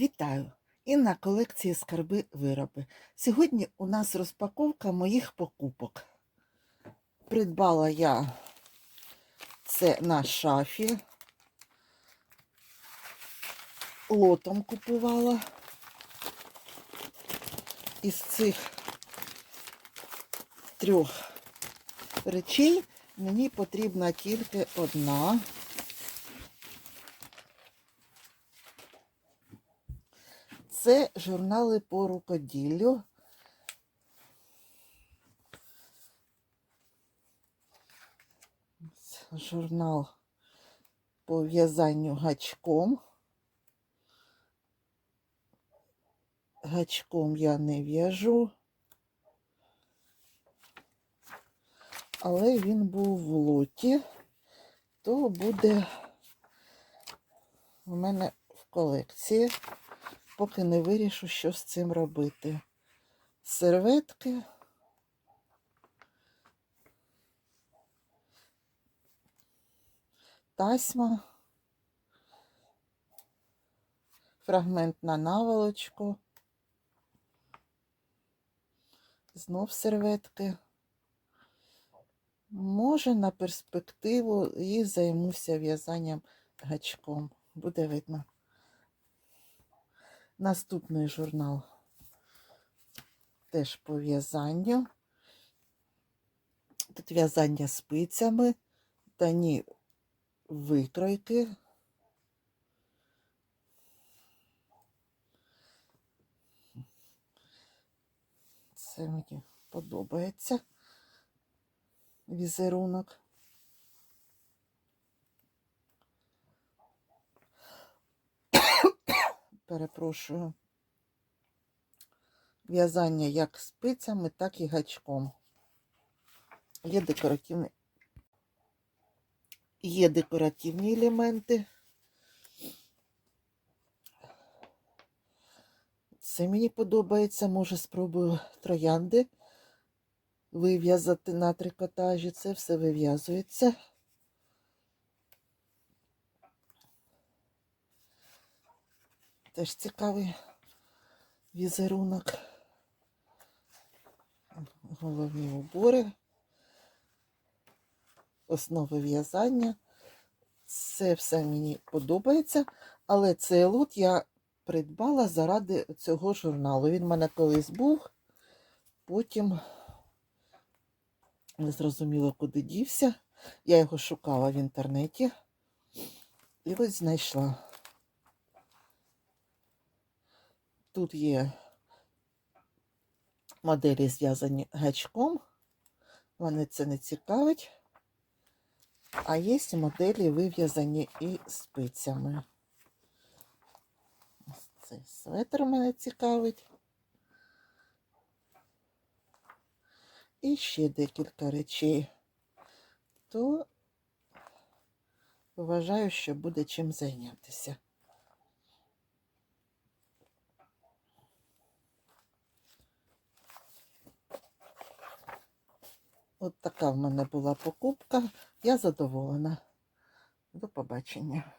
Вітаю! І на колекції скарби вироби. Сьогодні у нас розпаковка моїх покупок. Придбала я це на шафі. Лотом купувала. Із цих трьох речей мені потрібна тільки одна. Це журнали по рукоділлю. Журнал по в'язанню гачком. Гачком я не в'яжу, але він був в лоті, то буде у мене в колекції поки не вирішу, що з цим робити. Серветки. Тасьма. Фрагмент на наволочку. Знов серветки. Може, на перспективу і займуся в'язанням гачком. Буде видно. Наступний журнал теж по в'язанню. Тут в'язання спицями, дані викройки. Це мені подобається візерунок. Перепрошую, в'язання як спицями, так і гачком. Є декоративні, є декоративні елементи. Це мені подобається, може спробую троянди вив'язати на трикотажі. Це все вив'язується. Теж цікавий візерунок. Головні убори, основи в'язання. Це все мені подобається, але цей лот я придбала заради цього журналу. Він в мене колись був, потім не зрозуміло, куди дівся. Я його шукала в інтернеті і ось знайшла. Тут є моделі зв'язані гачком, вони це не цікавить, а є моделі вив'язані і спицями. Ось цей светр мене цікавить. І ще декілька речей. То вважаю, що буде чим зайнятися. От така в мене була покупка. Я задоволена. До побачення.